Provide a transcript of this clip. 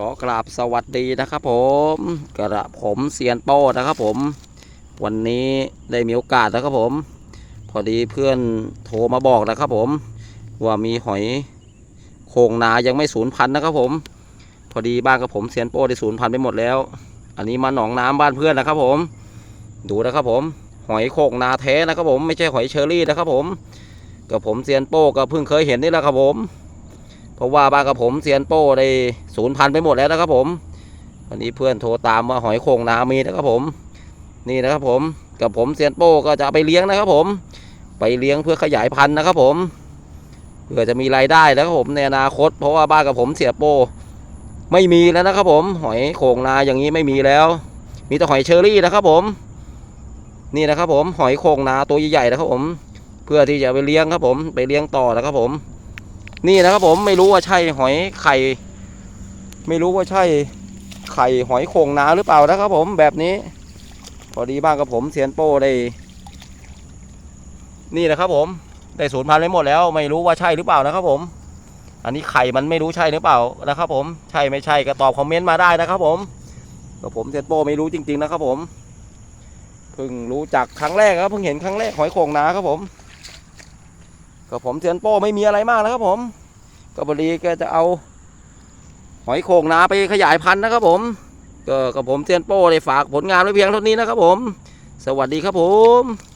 ขอกราบสวัสดีนะครับผมกระผมเซียนโป้นะครับผม วันนี้ได้มีโอกาสนะครับผม พอดีเพื่อนโทรมาบอกนะครับผม ว่ามีหอยโขงนายังไม่สูญพันธุ์นะครับผม พอดีบ้านกับผมเซียนโป้ได้สูญพันธุ์ไปหมดแล้ว อันนี้มาหนองน้ำบ้านเพื่อนนะครับผม ดูนะครับผม หอยโขงนาแท้นะครับผมไม่ใช่หอยเชอรี่นะครับผมกับผมเซียนโป้ก็เพิ่งเคยเห็นนี่แหละครับผม เพราะว่าบ้านกับผมเซียนโป้ได้ศูนย์พันไปหมดแล้วนะครับผมวันนี้เพื่อนโทรตามว่าหอยโข่งนามีนะครับผม นี่นะครับผมกับผมเซียนโป้ก็จะไปเลี้ยงนะครับผม ไปเลี้ยงเพื่อขยายพันธุ์นะครับผมเพื่อจะมีรายได้นะครับผมในอนาคต เพราะว่าบ้านกับผมเสียโป้ไม่มีแล้วนะครับผม หอยโข่งนาอย่างนี้ไม่มีแล้ว มีแต่หอยเชอรี่นะครับผม นี่นะครับผมหอยโข่งนาตัวใหญ่ๆนะครับผม เพื่อที่จะไปเลี้ยงครับผม ไปเลี้ยงต่อนะครับผม นี่นะครับผมไม่รู้ว่าใช่หอยไข่ ไม่รู้ว่าใช่ไข่หอยโข่งนาหรือเปล่านะครับผมแบบนี้ พอดีบ้านกับผมเซียนโป้ได้ นี่นะครับผมได้ศูนย์พันธุ์ไปหมดแล้ว ไม่รู้ว่าใช่หรือเปล่านะครับผม อันนี้ไข่มันไม่รู้ใช่หรือเปล่านะครับ ผมใช่ไม่ใช่ก็ตอบคอมเมนต์มาได้นะครับ ผมกับผมเซียนโป้ไม่รู้จริง ๆนะครับผมเพิ่งรู้จักครั้งแรกครับเพิ่งเห็นครั้งแรกหอยโข่งนาครับผม กับผมเซียนโป้ไม่มีอะไรมากนะครับผมก็พอดีก็จะเอา หอยโข่งนาไปขยายพันธุ์นะครับ ผมก็กับผมเซียนโป้ได้ฝากผลงานไว้เพียงเท่านี้นะครับผม สวัสดีครับผม